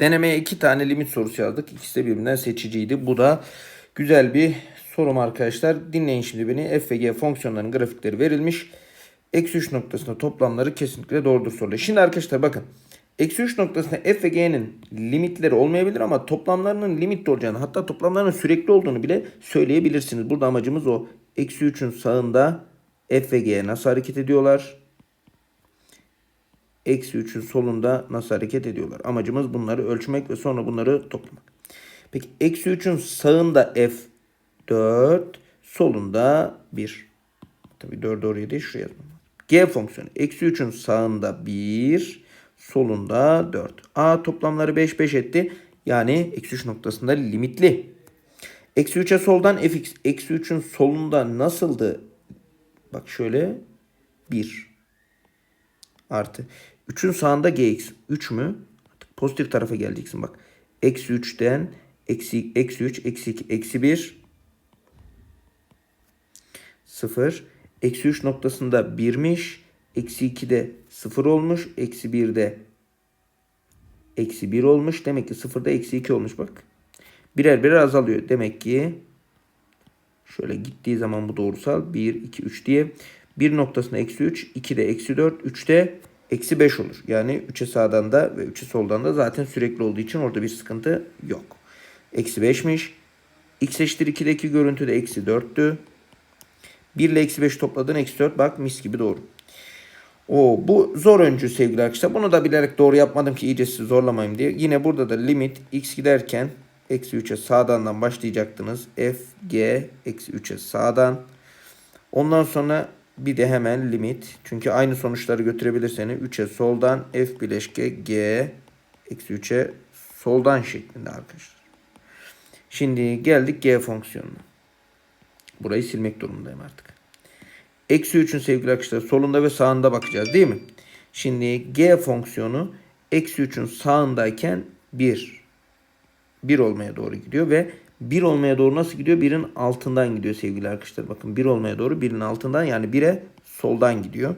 Denemeye iki tane limit sorusu yazdık. İkisi de birbirinden seçiciydi. Bu da güzel bir sorum arkadaşlar. Dinleyin şimdi beni. F ve G fonksiyonlarının grafikleri verilmiş. Eksi 3 noktasında toplamları kesinlikle doğrudur soruluyor. Şimdi arkadaşlar bakın. Eksi 3 noktasında f ve g'nin limitleri olmayabilir ama toplamlarının limit olacağını hatta toplamlarının sürekli olduğunu bile söyleyebilirsiniz. Burada amacımız o. Eksi 3'ün sağında f ve g nasıl hareket ediyorlar? Eksi 3'ün solunda nasıl hareket ediyorlar? Amacımız bunları ölçmek ve sonra bunları toplamak. Peki eksi 3'ün sağında f 4 solunda 1. Tabii 4'ü oraya değil şuraya yazmam. G fonksiyonu eksi 3'ün sağında 1 solunda 4. A toplamları 5 5 etti. Yani eksi 3 noktasında limitli. Eksi 3'e soldan fx eksi 3'ün solunda nasıldı? Bak şöyle 1 artı. 3'ün sağında gx 3 mü? Pozitif tarafa geleceksin bak. Eksi 3'ten eksi, eksi 3 eksi 2 eksi 1 0. Eksi 3 noktasında 1'miş. Eksi 2'de 0 olmuş. Eksi 1'de eksi 1 olmuş. Demek ki 0'da eksi 2 olmuş bak. Birer birer azalıyor. Demek ki şöyle gittiği zaman bu doğrusal 1, 2, 3 diye. 1 noktasında eksi 3, 2'de eksi 4, 3'te eksi 5 olur. Yani 3'e sağdan da ve 3'e soldan da zaten sürekli olduğu için orada bir sıkıntı yok. Eksi 5'miş. X eşittir 2'deki görüntü de eksi 4'tü. 1 ile eksi 5 topladın eksi 4 bak mis gibi doğru. O bu zor öncü sevgili arkadaşlar. Bunu da bilerek doğru yapmadım ki iyice sizi zorlamayayım diye. Yine burada da limit x giderken eksi 3'e sağdandan başlayacaktınız. f g eksi 3'e sağdan. Ondan sonra bir de hemen limit. Çünkü aynı sonuçları götürebilir seni. 3'e soldan f bileşke g eksi 3'e soldan şeklinde arkadaşlar. Şimdi geldik g fonksiyonuna. Burayı silmek durumundayım artık. Eksi 3'ün sevgili arkadaşlar solunda ve sağında bakacağız değil mi? Şimdi g fonksiyonu eksi 3'ün sağındayken 1. 1 olmaya doğru gidiyor ve 1 olmaya doğru nasıl gidiyor? 1'in altından gidiyor sevgili arkadaşlar. Bakın 1 olmaya doğru 1'in altından yani 1'e soldan gidiyor.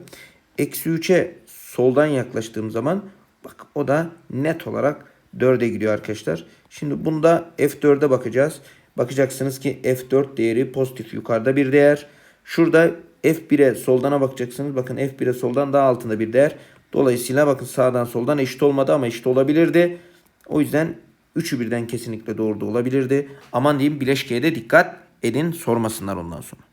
Eksi 3'e soldan yaklaştığım zaman bak o da net olarak 4'e gidiyor arkadaşlar. Şimdi bunda F4'e bakacağız. Bakacaksınız ki F4 değeri pozitif yukarıda bir değer. Şurada F1'e soldana bakacaksınız. Bakın F1'e soldan daha altında bir değer. Dolayısıyla bakın sağdan soldan eşit olmadı ama eşit olabilirdi. O yüzden üçü birden kesinlikle doğru da olabilirdi. Aman diyeyim bileşkeye de dikkat edin sormasınlar ondan sonra.